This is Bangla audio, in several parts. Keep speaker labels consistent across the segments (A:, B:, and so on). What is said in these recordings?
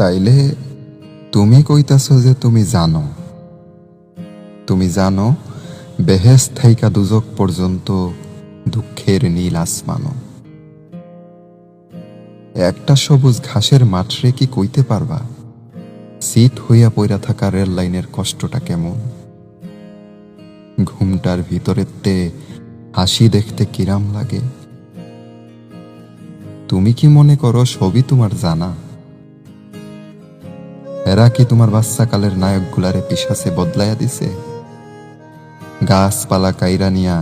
A: তাইলে তুমি কইতাছ যে তুমি জানো। তুমি জানো বেহেস থাইকা দুজক পর্যন্ত দুঃখের নীল আসমানো একটা সবুজ ঘাসের মাঠরে কি কইতে পারবা? সিট হইয়া পইরা থাকা রেল লাইনের কষ্টটা কেমন? ঘুমটার ভিতরেতে হাসি দেখতে কিরাম লাগে। তুমি কি মনে করো সবই তোমার জানা? এরা কি তোমার বাচ্চাকালের নায়কগুলারে পিসাসে বদলাইয়া দিছে? গাছপালা কাইরা নিয়া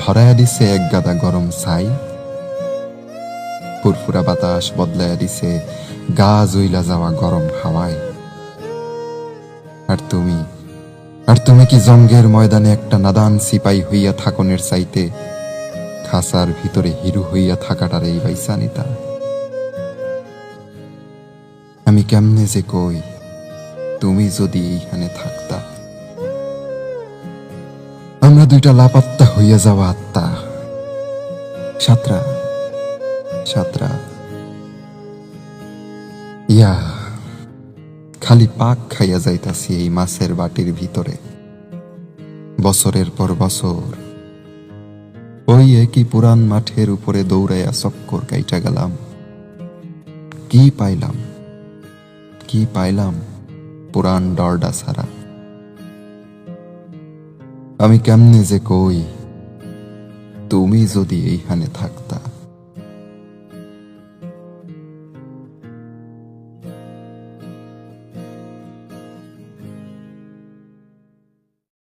A: ধরাইয়া দিছে এক গাদা গরম ছাই। ফুরফুরা বাতাস বদলাইয়া দিছে গা জইলা যাওয়া গরম হাওয়ায়। আর তুমি আর তুমি কি জঙ্গের ময়দানে একটা নাদান সিপাই হইয়া থাকনের চাইতে খাসার ভিতরে হিরু হইয়া থাকাটার এই বাইসানিতা? আমি কেমনে যে কই তুমি যদি এইখানে থাকতা। আমরা দুইটা লাপাত্তা হইয়া যাওয়া আত্মা। সাতরা সাতরা। ইয়া, খালি পাক খাইয়া যাইতাছি এই মাছের বাটির ভিতরে। বছরের পর বছর। ওই একই পুরান মাঠের উপরে দৌড়াইয়া চক্কর কাইটা গেলাম। কি পাইলাম? কি পাইলাম? পুরান ডরডা ছাড়া আমি কেমনে যে কই তুমি যদি এইখানে থাকতা।